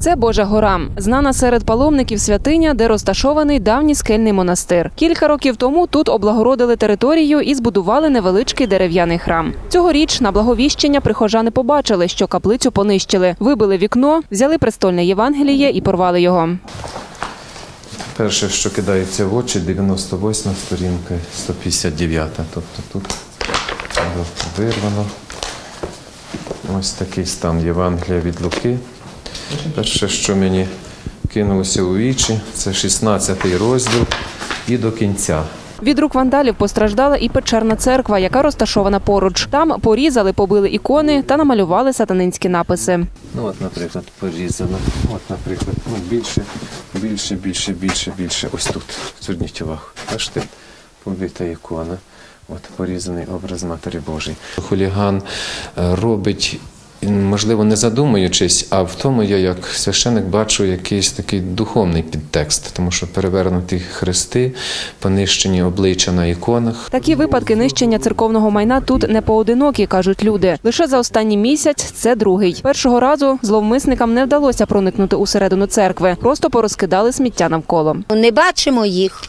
Це Божа гора, знана серед паломників святиня, де розташований давній скельний монастир. Кілька років тому тут облагородили територію і збудували невеличкий дерев'яний храм. Цьогоріч на благовіщення прихожани побачили, що каплицю понищили, вибили вікно, взяли престольне Євангеліє і порвали його. Перше, що кидається в очі, 98 сторінка, 159. Тобто тут вирвано. Ось такий стан Євангелія від Луки. Перше, що мені кинулося у вічі, це 16 розділ і до кінця. Від рук вандалів постраждала і печерна церква, яка розташована поруч. Там порізали, побили ікони та намалювали сатанинські написи. Ну, от, наприклад, порізано. От, наприклад, ну, більше, більше, більше, більше, більше. Ось тут. Зверніть увагу. Бачите, побита ікона. От порізаний образ Матері Божої. Хуліган е, робить, можливо, не задумуючись, а в тому я як священик бачу якийсь такий духовний підтекст, тому що перевернуті хрести, понищені обличчя на іконах. Такі випадки нищення церковного майна тут не поодинокі, кажуть люди. Лише за останній місяць це другий. Першого разу зловмисникам не вдалося проникнути усередину церкви, просто порозкидали сміття навколо. Не бачимо їх.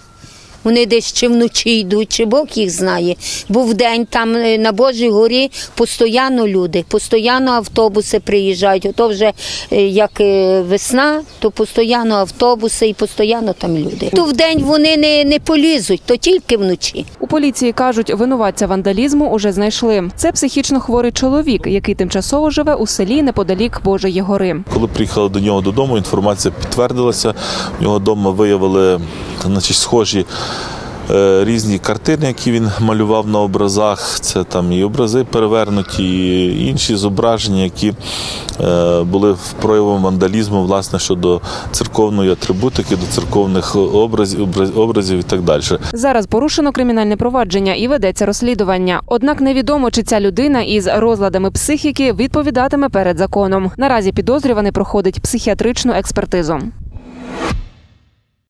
Вони десь чи вночі йдуть, чи Бог їх знає. Бо вдень там е, на Божій горі постійно люди, постійно автобуси приїжджають. Ото вже е, як е, весна, то постійно автобуси і постійно там люди. То вдень вони не, не полізуть, то тільки вночі. У поліції кажуть, винуватця вандалізму уже знайшли. Це психічно хворий чоловік, який тимчасово живе у селі неподалік Божої гори. Коли приїхали до нього додому, інформація підтвердилася. У нього вдома виявили значить, схожі е, різні картини, які він малював на образах. Це там і образи перевернуті, і інші зображення, які е, були проявом вандалізму власне щодо церковної атрибутики, до церковних образів, образів і так далі. Зараз порушено кримінальне провадження і ведеться розслідування. Однак невідомо, чи ця людина із розладами психіки відповідатиме перед законом. Наразі підозрюваний проходить психіатричну експертизу.